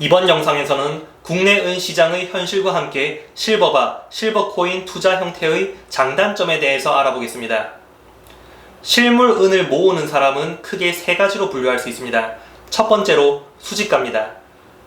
이번 영상에서는 국내 은 시장의 현실과 함께 실버바, 실버코인 투자 형태의 장단점에 대해서 알아보겠습니다. 실물 은을 모으는 사람은 크게 세 가지로 분류할 수 있습니다. 첫 번째로 수집가입니다.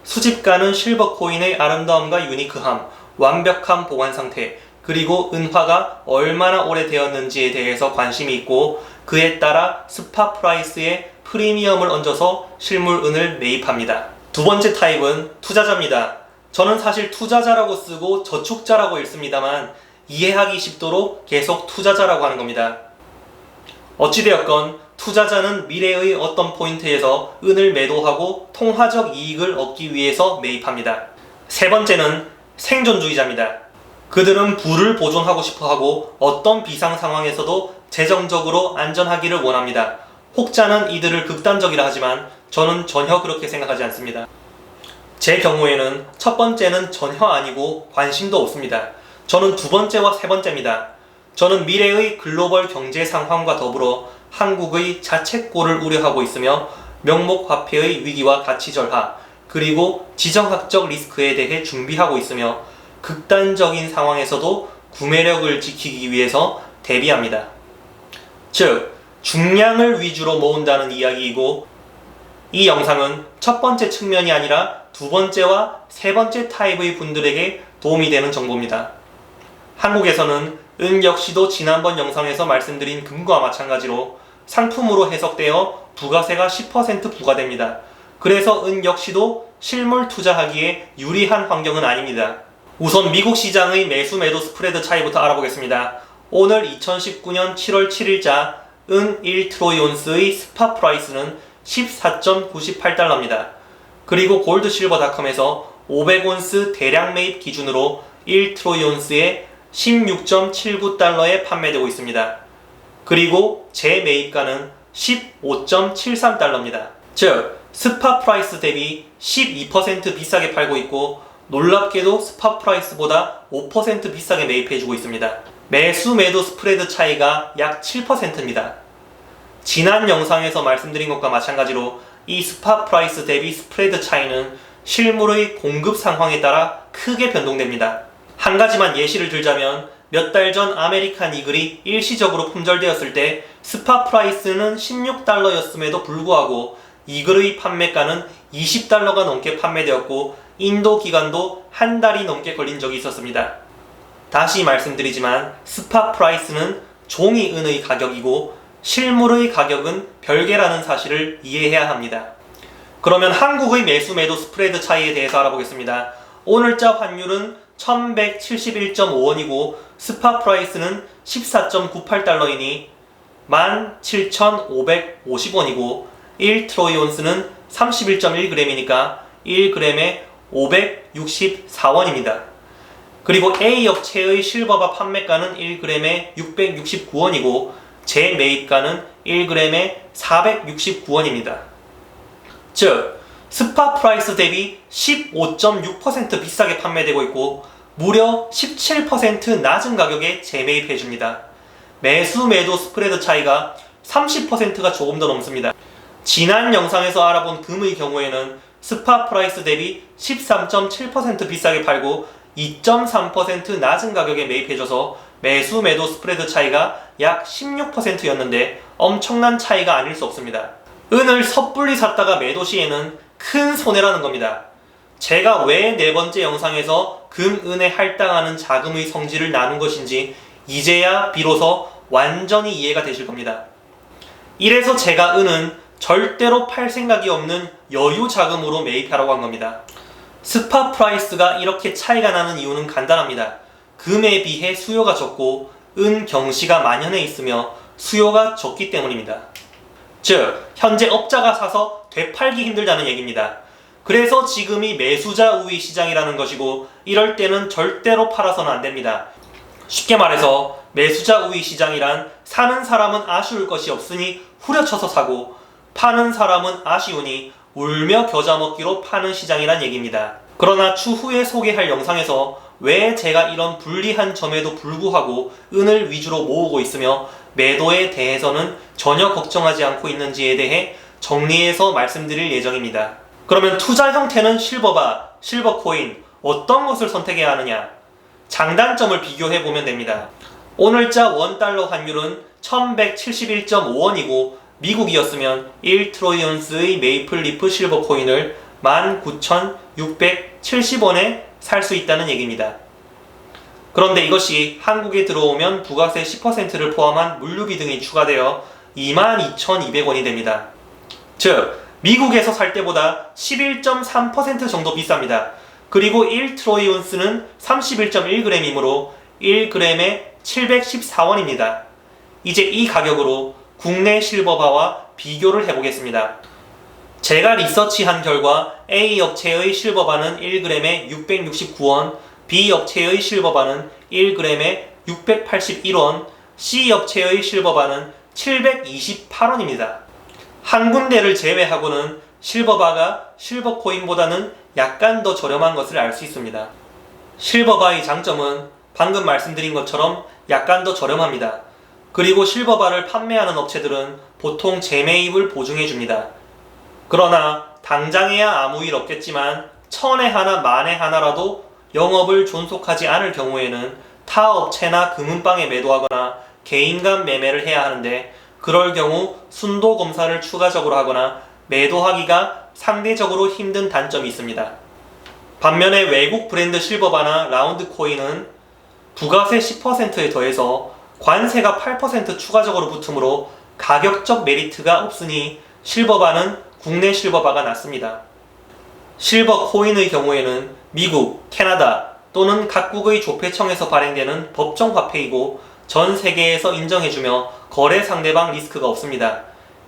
수집가는 실버코인의 아름다움과 유니크함, 완벽한 보관 상태, 그리고 은화가 얼마나 오래되었는지에 대해서 관심이 있고 그에 따라 스파 프라이스에 프리미엄을 얹어서 실물 은을 매입합니다. 두 번째 타입은 투자자입니다. 저는 사실 투자자라고 쓰고 저축자라고 읽습니다만 이해하기 쉽도록 계속 투자자라고 하는 겁니다. 어찌되었건 투자자는 미래의 어떤 포인트에서 은을 매도하고 통화적 이익을 얻기 위해서 매입합니다. 세 번째는 생존주의자입니다. 그들은 부를 보존하고 싶어 하고 어떤 비상 상황에서도 재정적으로 안전하기를 원합니다. 혹자는 이들을 극단적이라 하지만 저는 전혀 그렇게 생각하지 않습니다. 제 경우에는 첫 번째는 전혀 아니고 관심도 없습니다. 저는 두 번째와 세 번째입니다. 저는 미래의 글로벌 경제 상황과 더불어 한국의 자책골을 우려하고 있으며 명목 화폐의 위기와 가치 절하, 그리고 지정학적 리스크에 대해 준비하고 있으며 극단적인 상황에서도 구매력을 지키기 위해서 대비합니다. 즉, 중량을 위주로 모은다는 이야기이고, 이 영상은 첫 번째 측면이 아니라 두 번째와 세 번째 타입의 분들에게 도움이 되는 정보입니다. 한국에서는 은 역시도 지난번 영상에서 말씀드린 금과 마찬가지로 상품으로 해석되어 부가세가 10% 부과됩니다. 그래서 은 역시도 실물 투자하기에 유리한 환경은 아닙니다. 우선 미국 시장의 매수 매도 스프레드 차이부터 알아보겠습니다. 오늘 2019년 7월 7일자 은 1트로이온스의 스파 프라이스는 14.98달러입니다. 그리고 골드실버닷컴에서 500온스 대량 매입 기준으로 1트로이온스에 16.79달러에 판매되고 있습니다. 그리고 제 매입가는 15.73달러입니다. 즉, 스파 프라이스 대비 12% 비싸게 팔고 있고 놀랍게도 스파 프라이스보다 5% 비싸게 매입해주고 있습니다. 매수 매도 스프레드 차이가 약 7%입니다. 지난 영상에서 말씀드린 것과 마찬가지로 이 스파 프라이스 대비 스프레드 차이는 실물의 공급 상황에 따라 크게 변동됩니다. 한 가지만 예시를 들자면 몇 달 전 아메리칸 이글이 일시적으로 품절되었을 때 스파 프라이스는 16달러였음에도 불구하고 이글의 판매가는 20달러가 넘게 판매되었고 인도 기간도 한 달이 넘게 걸린 적이 있었습니다. 다시 말씀드리지만 스파 프라이스는 종이 은의 가격이고 실물의 가격은 별개라는 사실을 이해해야 합니다. 그러면 한국의 매수 매도 스프레드 차이에 대해서 알아보겠습니다. 오늘자 환율은 1171.5원이고 스파 프라이스는 14.98달러이니 17,550원이고 1트로이 온스는 31.1g이니까 1g에 564원입니다. 그리고 A 업체의 실버바 판매가는 1g에 669원이고 제 매입가는 1g에 469원입니다. 즉, 스파 프라이스 대비 15.6% 비싸게 판매되고 있고 무려 17% 낮은 가격에 재매입해 줍니다. 매수 매도 스프레드 차이가 30%가 조금 더 넘습니다. 지난 영상에서 알아본 금의 경우에는 스파 프라이스 대비 13.7% 비싸게 팔고 2.3% 낮은 가격에 매입해줘서 매수 매도 스프레드 차이가 약 16%였는데 엄청난 차이가 아닐 수 없습니다. 은을 섣불리 샀다가 매도 시에는 큰 손해라는 겁니다. 제가 왜 네 번째 영상에서 금, 은에 할당하는 자금의 성질을 나눈 것인지 이제야 비로소 완전히 이해가 되실 겁니다. 이래서 제가 은은 절대로 팔 생각이 없는 여유 자금으로 매입하라고 한 겁니다. 스파 프라이스가 이렇게 차이가 나는 이유는 간단합니다. 금에 비해 수요가 적고 은 경시가 만연해 있으며 수요가 적기 때문입니다. 즉, 현재 업자가 사서 되팔기 힘들다는 얘기입니다. 그래서 지금이 매수자 우위 시장이라는 것이고 이럴 때는 절대로 팔아서는 안 됩니다. 쉽게 말해서 매수자 우위 시장이란 사는 사람은 아쉬울 것이 없으니 후려쳐서 사고 파는 사람은 아쉬우니 울며 겨자 먹기로 파는 시장이란 얘기입니다. 그러나 추후에 소개할 영상에서 왜 제가 이런 불리한 점에도 불구하고 은을 위주로 모으고 있으며 매도에 대해서는 전혀 걱정하지 않고 있는지에 대해 정리해서 말씀드릴 예정입니다. 그러면 투자 형태는 실버바, 실버코인 어떤 것을 선택해야 하느냐? 장단점을 비교해 보면 됩니다. 오늘자 원달러 환율은 1171.5원이고 미국이었으면 1트로이언스의 메이플리프 실버 코인을 19,670원에 살 수 있다는 얘기입니다. 그런데 이것이 한국에 들어오면 부가세 10%를 포함한 물류비 등이 추가되어 22,200원이 됩니다. 즉, 미국에서 살 때보다 11.3% 정도 비쌉니다. 그리고 1트로이 온스는 31.1g이므로 1g에 714원입니다. 이제 이 가격으로 국내 실버바와 비교를 해보겠습니다. 제가 리서치한 결과 A 업체의 실버바는 1g에 669원, B 업체의 실버바는 1g에 681원, C 업체의 실버바는 728원입니다. 한 군데를 제외하고는 실버바가 실버코인보다는 약간 더 저렴한 것을 알 수 있습니다. 실버바의 장점은 방금 말씀드린 것처럼 약간 더 저렴합니다. 그리고 실버바를 판매하는 업체들은 보통 재매입을 보증해 줍니다. 그러나 당장에야 아무 일 없겠지만 천에 하나 만에 하나라도 영업을 존속하지 않을 경우에는 타 업체나 금은방에 매도하거나 개인 간 매매를 해야 하는데 그럴 경우 순도 검사를 추가적으로 하거나 매도하기가 상대적으로 힘든 단점이 있습니다. 반면에 외국 브랜드 실버바나 라운드 코인은 부가세 10%에 더해서 관세가 8% 추가적으로 붙으므로 가격적 메리트가 없으니 실버바는 국내 실버바가 낫습니다. 실버 코인의 경우에는 미국, 캐나다 또는 각국의 조폐청에서 발행되는 법정 화폐이고 전 세계에서 인정해주며 거래 상대방 리스크가 없습니다.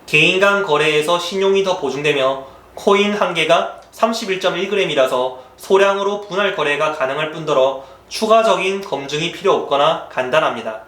개인 간 거래에서 신용이 더 보증되며 코인 한 개가 31.1g이라서 소량으로 분할 거래가 가능할 뿐더러 추가적인 검증이 필요 없거나 간단합니다.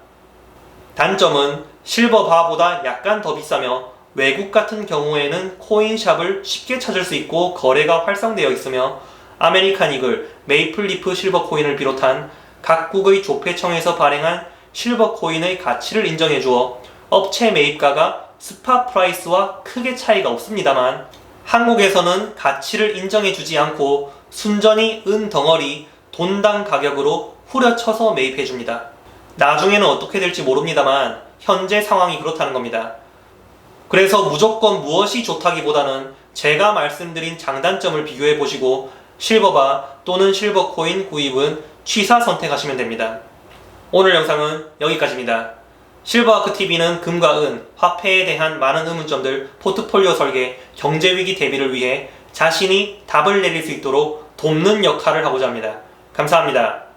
단점은 실버바보다 약간 더 비싸며 외국 같은 경우에는 코인샵을 쉽게 찾을 수 있고 거래가 활성되어 있으며 아메리칸 이글, 메이플리프 실버 코인을 비롯한 각국의 조폐청에서 발행한 실버 코인의 가치를 인정해 주어 업체 매입가가 스팟 프라이스와 크게 차이가 없습니다만 한국에서는 가치를 인정해 주지 않고 순전히 은 덩어리 돈당 가격으로 후려쳐서 매입해 줍니다. 나중에는 어떻게 될지 모릅니다만 현재 상황이 그렇다는 겁니다. 그래서 무조건 무엇이 좋다기보다는 제가 말씀드린 장단점을 비교해 보시고 실버바 또는 실버코인 구입은 취사 선택하시면 됩니다. 오늘 영상은 여기까지입니다. 실버아크TV는 금과 은, 화폐에 대한 많은 의문점들, 포트폴리오 설계, 경제위기 대비를 위해 자신이 답을 내릴 수 있도록 돕는 역할을 하고자 합니다. 감사합니다.